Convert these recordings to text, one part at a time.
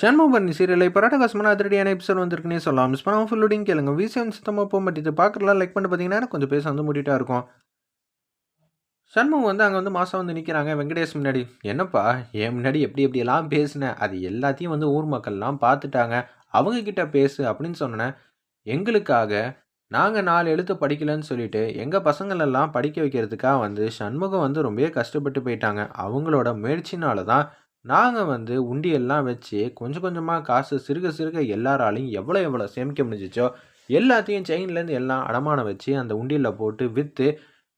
ஷண்முகபரணி serial இப்போ ராட்டகாசமான அதிரடியான episode வந்திருக்குன்னே சொல்லலாம். மிஸ் பண்ணாமல் ஃபுல்லோடையும் கேளுங்க. விஷயம் சுத்தமாக போக மாட்டேது. பார்க்கலாம் லைக் பண்ணி பார்த்தீங்கன்னா கொஞ்சம் பேச வந்து முடிட்டா இருக்கும். சண்முகம் வந்து அங்கே வந்து மாதம் வந்து நிற்கிறாங்க வெங்கடேஷ் முன்னாடி. என்னப்பா என் முன்னாடி எப்படி எப்படியெல்லாம் பேசினேன் அது எல்லாத்தையும் வந்து ஊர் மக்கள்லாம் பார்த்துட்டாங்க. அவங்க கிட்ட பேசு அப்படின்னு சொன்னேன். எங்களுக்காக நாங்கள் நாலு எழுத்து படிக்கலன்னு சொல்லிட்டு எங்கள் பசங்களெல்லாம் படிக்க வைக்கிறதுக்காக வந்து சண்முகம் வந்து ரொம்பவே கஷ்டப்பட்டு போயிட்டாங்க. அவங்களோட முயற்சினால தான் நாங்கள் வந்து உண்டியெல்லாம் வச்சு கொஞ்சம் கொஞ்சமாக காசு சிறுக சிறுக எல்லாராலையும் எவ்வளோ எவ்வளோ சேமிக்க முடிஞ்சிச்சோ எல்லாத்தையும் செயின்லேருந்து எல்லாம் அடமானம் வச்சு அந்த உண்டியில் போட்டு விற்று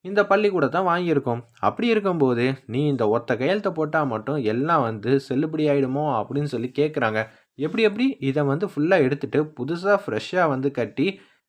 இந்த பள்ளிக்கூடத்தை வாங்கியிருக்கோம். அப்படி இருக்கும்போது நீ இந்த ஒத்த கையெழுத்தை போட்டால் மட்டும் எல்லாம் வந்து செல்லுபடி ஆகிடுமோ அப்படின்னு சொல்லி கேட்குறாங்க எப்படி எப்படி? இதை வந்து ஃபுல்லாக எடுத்துகிட்டு புதுசாக ஃப்ரெஷ்ஷாக வந்து கட்டி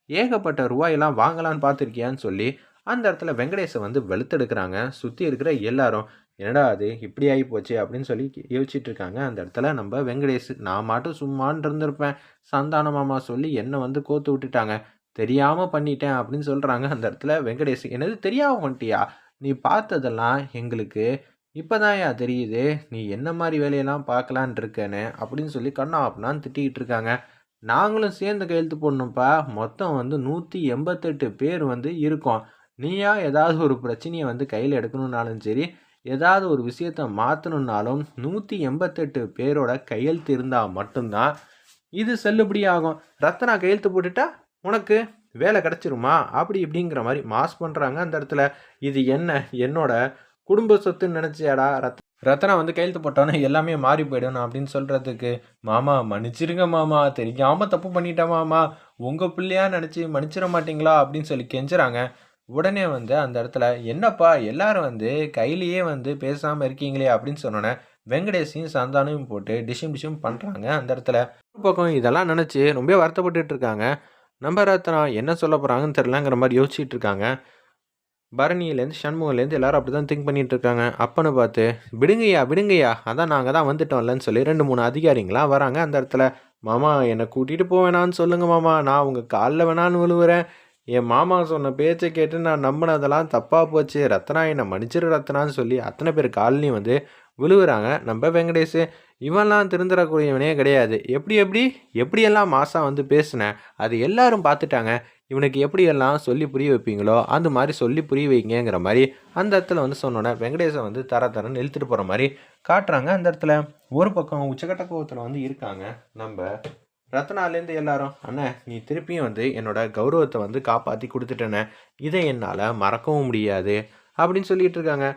ஏகப்பட்ட ரூபாயெல்லாம் வாங்கலான்னு பார்த்துருக்கியான்னு சொல்லி அந்த இடத்துல வெங்கடேஷை வந்து வெளுத்தெடுக்கிறாங்க. சுற்றி இருக்கிற எல்லாரும் என்னடா அது? இப்படி ஆகி போச்சு அப்படின்னு சொல்லி யோசிச்சுட்டு இருக்காங்க அந்த இடத்துல நம்ம வெங்கடேஷ் நான் மாட்டும் சும்மான் இருந்திருப்பேன். சந்தான மாமா சொல்லி என்னை வந்து கோத்து விட்டுட்டாங்க. தெரியாமல் பண்ணிட்டேன் அப்படின்னு சொல்கிறாங்க அந்த இடத்துல வெங்கடேஷ். என்னது? தெரியாமல் பண்ணிட்டியா? நீ பார்த்ததெல்லாம் எங்களுக்கு இப்போதான்யா தெரியுது. நீ என்ன மாதிரி வேலையெல்லாம் பார்க்கலான் இருக்கேன்னு அப்படின்னு சொல்லி கண்ணா அப்படின்னான்னு திட்டிகிட்டு இருக்காங்க நாங்களும் சேர்ந்து கையெழுத்து போடணும்ப்பா. மொத்தம் வந்து நூற்றி எண்பத்தெட்டு பேர் வந்து இருக்கோம். நீயா ஏதாவது ஒரு பிரச்சனையை வந்து கையில் எடுக்கணுன்னாலும் சரி ஏதாவது ஒரு விஷயத்த மாற்றணுன்னாலும் நூற்றி எண்பத்தெட்டு பேரோட கையெழுத்து இருந்தால் மட்டும்தான் இது செல்லுபடி ஆகும் கையெழுத்து போட்டுட்டா உனக்கு வேலை கிடச்சிருமா? அப்படி இப்படிங்கிற மாதிரி மாஸ் பண்ணுறாங்க அந்த இடத்துல. இது என்ன? என்னோட குடும்ப சொத்துன்னு நினச்சியாடா ரத். ரத்னா வந்து கையெழுத்து போட்டோன்னே எல்லாமே மாறி போயிடணும் அப்படின்னு சொல்கிறதுக்கு மாமா மன்னிச்சிருங்க மாமா. தெரியாமல் தப்பு பண்ணிட்டேன் மாமா. உங்கள் பிள்ளையா நினச்சி மன்னிச்சிட மாட்டீங்களா? அப்படின்னு சொல்லி கெஞ்சுறாங்க. உடனே வந்து அந்த இடத்துல என்னப்பா எல்லாரும் வந்து கையிலேயே வந்து பேசாமல் இருக்கீங்களே? அப்படின்னு சொன்னோன்னே வெங்கடேஷையும் சந்தானையும் போட்டு டிஷும் டிஷும் பண்ணுறாங்க அந்த இடத்துல. ஒரு பக்கம் இதெல்லாம் நினச்சி ரொம்ப வருத்தப்பட்டுட்டு இருக்காங்க. நம்ம ரத்னா என்ன சொல்ல போகிறாங்கன்னு தெரிலங்கிற மாதிரி யோசிச்சுட்டு இருக்காங்க. பரணியிலேருந்து சண்முகம்லேருந்து எல்லாரும் அப்படி தான் திங்க் பண்ணிகிட்டு இருக்காங்க. அப்பன்னு பார்த்து விடுங்கய்யா விடுங்கய்யா அதான் நாங்கள் தான் வந்துட்டோம்லன்னு சொல்லி ரெண்டு மூணு அதிகாரிங்களாம் வராங்க அந்த இடத்துல. மாமா என்னை கூட்டிகிட்டு போவேணான்னு சொல்லுங்கள் மாமா. நான் உங்கள் காலில் வேணான்னு விழுவுறேன். என் மாமா சொன்ன பேச்சை கேட்டு நான் நம்பினதெல்லாம் தப்பாக போச்சு. ரத்னா என்னை மன்னிச்சிரு ரத்னான்னு சொல்லி அத்தனை பேர் காலனியும் வந்து விழுவுறாங்க. நம்ம வெங்கடேஷ் இவன்லாம் திருந்துடக்கூடியவனே கிடையாது. எப்படி எப்படி? எப்படியெல்லாம் மாசா வந்து பேசினேன் அது எல்லாரும் பார்த்துட்டாங்க. இவனுக்கு எப்படியெல்லாம் சொல்லி புரிய வைப்பீங்களோ அந்த மாதிரி சொல்லி புரிய வைங்கிற மாதிரி அந்த இடத்துல வந்து சொன்னோன்னே வெங்கடேசன் வந்து தர தரன்னு இழுத்துட்டு போகிற மாதிரி காட்டுறாங்க அந்த இடத்துல. ஒரு பக்கம் உச்சக்கட்ட கோவத்தில் வந்து இருக்காங்க. நம்ம ரத்னாலேருந்து எல்லாரும் அண்ணே நீ திருப்பியும் வந்து என்னோட கௌரவத்தை வந்து காப்பாற்றி கொடுத்துட்டேனே இதை என்னால் மறக்கவும் முடியாது அப்படின்னு சொல்லிட்டு இருக்காங்க.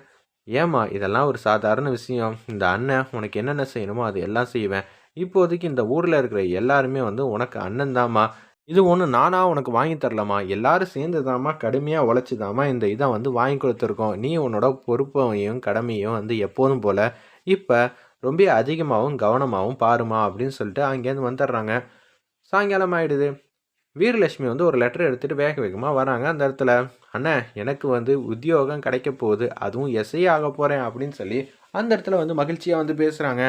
ஏம்மா இதெல்லாம் ஒரு சாதாரண விஷயம். இந்த அண்ணன் உனக்கு என்னென்ன செய்யணுமோ அது எல்லாம் செய்வேன். இப்போதைக்கு இந்த ஊரில் இருக்கிற எல்லாருமே வந்து உனக்கு அண்ணன் தாம்மா. இது ஒன்று நானாக உனக்கு வாங்கி தரலாமா? எல்லாரும் சேர்ந்து தாம்மா கடுமையாக உழைச்சி தாம்மா இந்த இதை வந்து வாங்கி கொடுத்துருக்கோம். நீ உன்னோட பொறுப்பையும் கடமையும் வந்து எப்போதும் போல் இப்போ ரொம்ப அதிகமாகவும் கவனமாகவும் பாருமா அப்படின்னு சொல்லிட்டு அங்கேருந்து வந்துடுறாங்க. சாயங்காலம் ஆகிடுது வீரலட்சுமி வந்து ஒரு லெட்டர் எடுத்துகிட்டு வேக வேகமாக வராங்க. அந்த இடத்துல அண்ணே எனக்கு வந்து உத்தியோகம் கிடைக்க போகுது. அதுவும் எஸ்ஐ ஆக போகிறேன் அப்படின்னு சொல்லி அந்த இடத்துல வந்து மகிழ்ச்சியாக வந்து பேசுகிறாங்க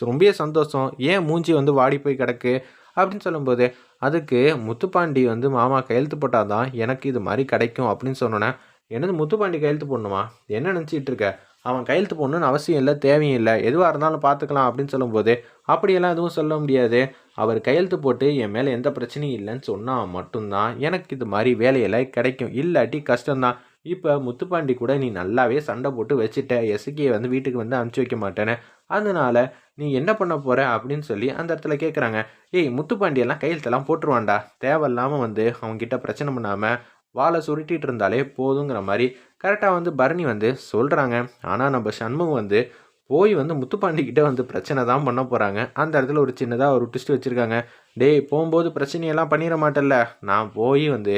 ரொம்ப சந்தோஷம். ஏன் மூஞ்சி வந்து வாடி போய் கிடக்கு? அப்படின்னு சொல்லும்போது அதுக்கு முத்துப்பாண்டி வந்து மாமா கையெழுத்து போட்டால் தான் எனக்கு இது மாதிரி கிடைக்கும் அப்படின்னு சொன்னோன்னே என்னது முத்துப்பாண்டி கையெழுத்து போடணுமா? என்ன நினச்சிட்டு இருக்க அவன் கையெழுத்து போடணுன்னு அவசியம் இல்லை தேவையும் இல்லை. எதுவாக இருந்தாலும் பார்த்துக்கலாம் அப்படின்னு சொல்லும்போது அப்படியெல்லாம் எதுவும் சொல்ல முடியாது. அவர் கையெழுத்து போட்டு என் மேலே எந்த பிரச்சனையும் இல்லைன்னு சொன்னால் மட்டும்தான் எனக்கு இது மாதிரி வேலையெல்லாம் கிடைக்கும். இல்லாட்டி கஷ்டம்தான். இப்போ முத்துப்பாண்டி கூட நீ நல்லாவே சண்டை போட்டு வச்சுட்ட. எசுக்கியை வந்து வீட்டுக்கு வந்து அனுப்பிச்சி வைக்க மாட்டேன்னு. அதனால நீ என்ன பண்ண போகிற அப்படின்னு சொல்லி அந்த இடத்துல கேட்குறாங்க ஏய் முத்துப்பாண்டியெல்லாம் கையெழுத்தெல்லாம் போட்டுருவான்டா. தேவையில்லாமல் வந்து அவங்ககிட்ட பிரச்சனை பண்ணாமல் வாழை சுருட்டிகிட்டு இருந்தாலே போதுங்கிற மாதிரி கரெக்டாக வந்து பரணி வந்து சொல்கிறாங்க ஆனால் நம்ம சண்முகம் வந்து போய் வந்து முத்துப்பாண்டிக்கிட்ட வந்து பிரச்சனை தான் பண்ண போகிறாங்க அந்த இடத்துல ஒரு சின்னதாக ஒரு ட்விஸ்ட் வச்சுருக்காங்க. டேய் போகும்போது பிரச்சனையெல்லாம் பண்ணிட மாட்டேல்ல நான் போய் வந்து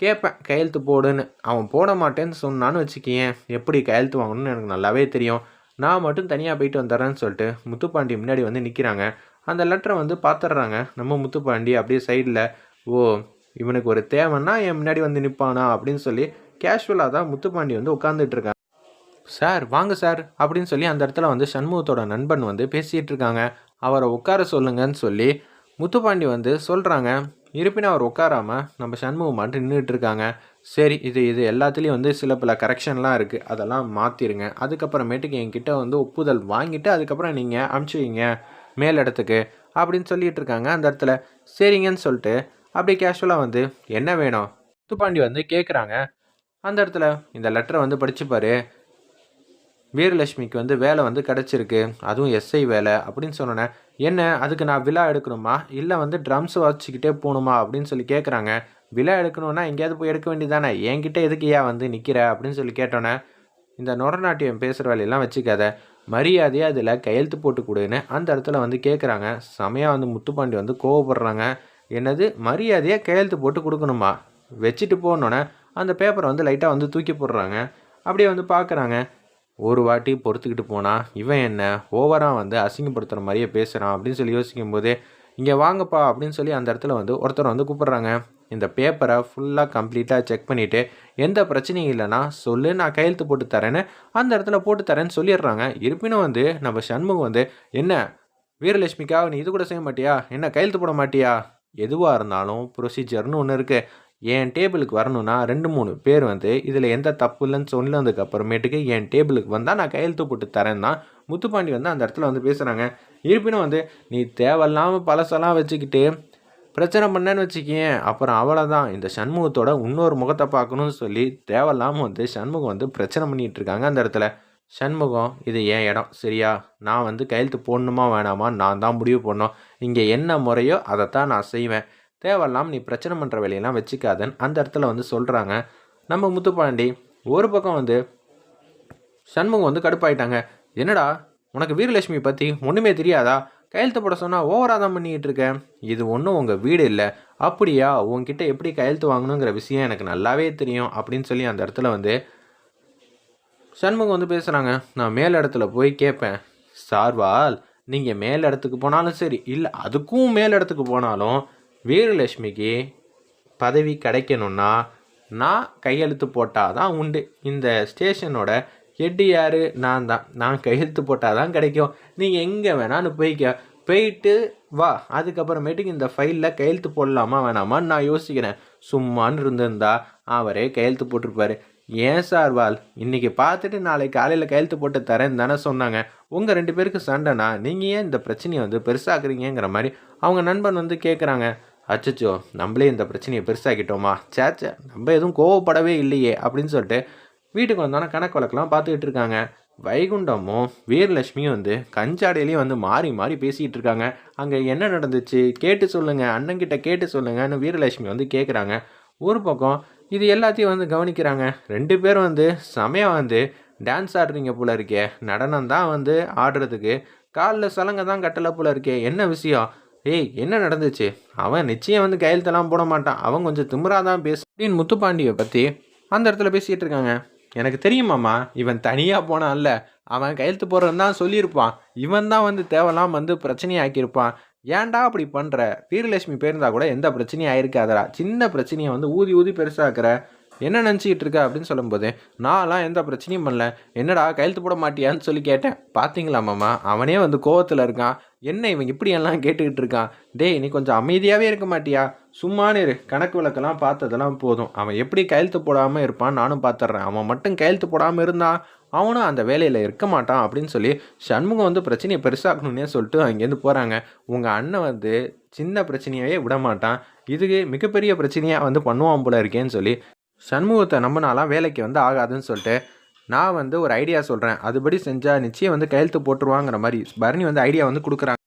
கேட்பேன் கையெழுத்து போடுன்னு. அவன் போட மாட்டேன்னு சொன்னான்னு வச்சுக்கேன் எப்படி கையெழுத்து வாங்கணும்னு எனக்கு நல்லாவே தெரியும். நான் மட்டும் தனியாக போயிட்டு வந்துடுறேன்னு சொல்லிட்டு முத்துப்பாண்டி முன்னாடி வந்து நிற்கிறாங்க அந்த லெட்டரை வந்து பார்த்துட்றாங்க நம்ம முத்துப்பாண்டி அப்படியே சைடில் ஓ இவனுக்கு ஒரு தேவைன்னா என் முன்னாடி வந்து நிற்பானா அப்படின்னு சொல்லி கேஷுவலாக தான் முத்துப்பாண்டி வந்து உட்காந்துட்டு இருக்காங்க. சார் வாங்க சார் அப்படின்னு சொல்லி அந்த இடத்துல வந்து சண்முகத்தோட நண்பன் வந்து பேசிகிட்டு இருக்காங்க. அவரை உட்கார சொல்லுங்கன்னு சொல்லி முத்துப்பாண்டி வந்து சொல்கிறாங்க இருப்பினும் அவர் உட்காராமல் நம்ம சண்முகம் மட்டும் நின்றுட்டு இருக்காங்க. சரி இது இது எல்லாத்துலேயும் வந்து சில பல கரெக்ஷன்லாம் இருக்குது அதெல்லாம் மாற்றிடுங்க அதுக்கப்புறமேட்டுக்கு என்கிட்ட வந்து ஒப்புதல் வாங்கிட்டு அதுக்கப்புறம் நீங்கள் அனுப்பிச்சி வைங்க மேல் இடத்துக்கு அப்படின்னு சொல்லிகிட்டு இருக்காங்க அந்த இடத்துல. சரிங்கன்னு சொல்லிட்டு அப்படி கேஷுவலாக வந்து என்ன வேணும்? முத்துப்பாண்டி வந்து கேட்குறாங்க அந்த இடத்துல இந்த லெட்டரை வந்து படிச்சுப்பாரு வீரலட்சுமிக்கு வந்து வேலை வந்து கிடச்சிருக்கு. அதுவும் எஸ்ஐ வேலை அப்படின்னு சொன்னோன்னே என்ன? அதுக்கு நான் விழா எடுக்கணுமா? இல்லை வந்து ட்ரம்ஸ் வச்சுக்கிட்டே போகணுமா அப்படின்னு சொல்லி கேட்குறாங்க விழா எடுக்கணும்னா எங்கேயாவது போய் எடுக்க வேண்டியதானே என்கிட்ட எதுக்கு ஏன் வந்து நிற்கிற அப்படின்னு சொல்லி கேட்டோன்னே இந்த நொரநாட்டியம் பேசுகிற வேலையெல்லாம் வச்சுக்காத. மரியாதையாக அதில் கையெழுத்து போட்டு கொடுன்னு அந்த இடத்துல வந்து கேட்குறாங்க செமையாக வந்து முத்துப்பாண்டி வந்து கோவப்படுறாங்க. என்னது மரியாதையாக கையெழுத்து போட்டு கொடுக்கணுமா? வச்சுட்டு போனோன்னே அந்த பேப்பரை வந்து லைட்டாக வந்து தூக்கி போடுறாங்க. அப்படியே வந்து பார்க்குறாங்க ஒரு வாட்டி பொறுத்துக்கிட்டு போனால் இவன் என்ன ஓவராக வந்து அசிங்கப்படுத்துகிற மாதிரியே பேசுகிறான் அப்படின்னு சொல்லி யோசிக்கும் போது இங்கே வாங்கப்பா அப்படின்னு சொல்லி அந்த இடத்துல வந்து ஒருத்தர் வந்து கூப்பிட்றாங்க. இந்த பேப்பரை ஃபுல்லாக கம்ப்ளீட்டாக செக் பண்ணிவிட்டு எந்த பிரச்சனையும் இல்லைன்னா சொல்லு நான் கையெழுத்து போட்டு தரேன்னு அந்த இடத்துல போட்டு தரேன்னு சொல்லிடுறாங்க. இருப்பினும் வந்து நம்ம சண்முகம் வந்து என்ன வீரலட்சுமிக்காக நீ இது கூட செய்ய மாட்டியா? என்ன கையெழுத்து போட மாட்டியா? எதுவாக இருந்தாலும் ப்ரொசீஜர்னு ஒன்று இருக்குது என் டேபிளுக்கு வரணும்னா ரெண்டு மூணு பேர் வந்து இதில் எந்த தப்பு இல்லைன்னு சொன்னதுக்கு அப்புறமேட்டுக்கு என் டேபிளுக்கு வந்தால் நான் கையெழுத்து போட்டு தரேன் தான் முத்துப்பாண்டி வந்து அந்த இடத்துல வந்து பேசுகிறாங்க இருப்பினும் வந்து நீ தேவையில்லாமல் பழசெல்லாம் வச்சுக்கிட்டு பிரச்சனை பண்ணேன்னு வச்சுக்கேன் அப்புறம் அவ்வளோதான் இந்த சண்முகத்தோட இன்னொரு முகத்தை பார்க்கணும்னு சொல்லி தேவையில்லாமல் வந்து சண்முகம் வந்து பிரச்சனை பண்ணிகிட்டு இருக்காங்க அந்த இடத்துல. சண்முகம் இது என் இடம் சரியா? நான் வந்து கையெழுத்து போடணுமா வேணாமா? நான் தான் முடிவு பண்ணோம். இங்கே என்ன முறையோ அதைத்தான் நான் செய்வேன். தேவையில்லாமல் நீ பிரச்சனை பண்ணுற வேலையெல்லாம் வச்சுக்காதன்னு அந்த இடத்துல வந்து சொல்கிறாங்க நம்ம முத்துப்பாண்டி ஒரு பக்கம் வந்து சண்முகம் வந்து கடுப்பாயிட்டாங்க. என்னடா உனக்கு வீரலட்சுமி பற்றி ஒன்றுமே தெரியாதா? கையெழுத்து போட சொன்னால் ஓவராக தான் பண்ணிக்கிட்டு இருக்கேன் இது ஒன்றும் உங்கள் வீடு இல்லை. அப்படியா? உங்ககிட்ட எப்படி கையெழுத்து வாங்கணுங்கிற விஷயம் எனக்கு நல்லாவே தெரியும் அப்படின்னு சொல்லி அந்த இடத்துல வந்து சண்முகம் வந்து பேசுகிறாங்க நான் மேல் இடத்துல போய் கேட்பேன். சார்வால் நீங்கள் மேல் இடத்துக்கு போனாலும் சரி இல்லை அதுக்கும் மேல் இடத்துக்கு போனாலும் வீரலட்சுமிக்கு பதவி கிடைக்கணும்னா நான் கையெழுத்து போட்டால் தான் உண்டு. இந்த ஸ்டேஷனோட ஹெட்டு யார்? நான் தான். நான் கையெழுத்து போட்டால் தான் கிடைக்கும். நீங்கள் எங்கே வேணான்னு போய்க்க. போயிட்டு வா. அதுக்கப்புறமேட்டுக்கு இந்த ஃபைலில் கையெழுத்து போடலாமா வேணாமான்னு நான் யோசிக்கிறேன். சும்மான்னு இருந்திருந்தா அவரே கையெழுத்து போட்டிருப்பாரு. ஏன் சார் வால்? இன்னைக்கு பார்த்துட்டு நாளைக்கு காலையில் கையெழுத்து போட்டு தரேன்னு தானே சொன்னாங்க. உங்கள் ரெண்டு பேருக்கு சண்டைனா நீங்கள் ஏன் இந்த பிரச்சனையை வந்து பெருசாக்குறீங்கிற மாதிரி அவங்க நண்பன் வந்து கேட்குறாங்க அச்சச்சோ நம்மளே இந்த பிரச்சனையை பெருசாக்கிட்டோமா? சேச்சே நம்ம எதுவும் கோவப்படவே இல்லையே அப்படின்னு சொல்லிட்டு வீட்டுக்கு வந்தோன்னா கணக்கு வழக்கெல்லாம் பார்த்துக்கிட்டு இருக்காங்க. வைகுண்டமும் வீரலட்சுமியும் வந்து கஞ்சாடையிலையும் வந்து மாறி மாறி பேசிக்கிட்டு இருக்காங்க. அங்கே என்ன நடந்துச்சு? கேட்டு சொல்லுங்கள் அண்ணங்கிட்ட கேட்டு சொல்லுங்கன்னு வீரலட்சுமி வந்து கேட்குறாங்க ஒரு பக்கம் இது எல்லாத்தையும் வந்து கவனிக்கிறாங்க. ரெண்டு பேரும் வந்து செமையாக வந்து டான்ஸ் ஆடுறீங்க போல இருக்கே. நடனம் தான் வந்து ஆடுறதுக்கு. காலில் சலங்கை தான் கட்டலை போல இருக்கே. என்ன விஷயம்? ஏய் என்ன நடந்துச்சு? அவன் நிச்சயம் வந்து கையெழுத்தெல்லாம் போட மாட்டான். அவன் கொஞ்சம் திமிரா தான் பேசு அப்படின்னு முத்துப்பாண்டியை பற்றி அந்த இடத்துல பேசிகிட்டு இருக்காங்க. எனக்கு தெரியுமாம்மா இவன் தனியாக போனான்ல. அவன் கையெழுத்து போடுறன்னு தான் சொல்லியிருப்பான். இவன் தான் வந்து தேவலாம் வந்து பிரச்சனையாக்கியிருப்பான். ஏன்டா அப்படி பண்ணுற வீரலட்சுமி போயிருந்தா கூட எந்த பிரச்சனையும் ஆயிருக்காதரா சின்ன பிரச்சனையை வந்து ஊதி ஊதி பெருசாக்குற என்ன நினச்சிக்கிட்டு இருக்க அப்படின்னு சொல்லும்போது நான்லாம் எந்த பிரச்சனையும் பண்ணல. என்னடா கையெழுத்து போட மாட்டியான்னு சொல்லி கேட்டேன். பார்த்தீங்களா மாமா? அவனே வந்து கோவத்தில் இருக்கான். என்ன இவன் இப்படியெல்லாம் கேட்டுக்கிட்டு இருக்கான்? டேய் நீ கொஞ்சம் அமைதியாகவே இருக்க மாட்டியா? சும்மானு இரு. கணக்கு விளக்கெல்லாம் பார்த்ததெல்லாம் போதும். அவன் எப்படி கையெழுத்து போடாமல் இருப்பான் நானும் பார்த்துட்றேன் அவன் மட்டும் கையெழுத்து போடாமல் இருந்தான் அவனும் அந்த வேலையில் இருக்க மாட்டான் அப்படின்னு சொல்லி சண்முகம் வந்து பிரச்சனையை பெருசாகணுன்னே சொல்லிட்டு அங்கேருந்து போகிறாங்க உங்கள் அண்ணன் வந்து சின்ன பிரச்சனையவே விட மாட்டான். இதுக்கு மிகப்பெரிய பிரச்சனையாக வந்து பண்ணுவான் போல இருக்கேன்னு சொல்லி சண்முகத்தை நம்பினாலாம் வேலைக்கு வந்து ஆகாதுன்னு சொல்லிட்டு நான் வந்து ஒரு ஐடியா சொல்கிறேன் அதுபடி செஞ்சால் நிச்சயம் வந்து கையெழுத்து போட்டுருவாங்கிற மாதிரி. பரணி வந்து ஐடியா வந்து கொடுக்குறாங்க.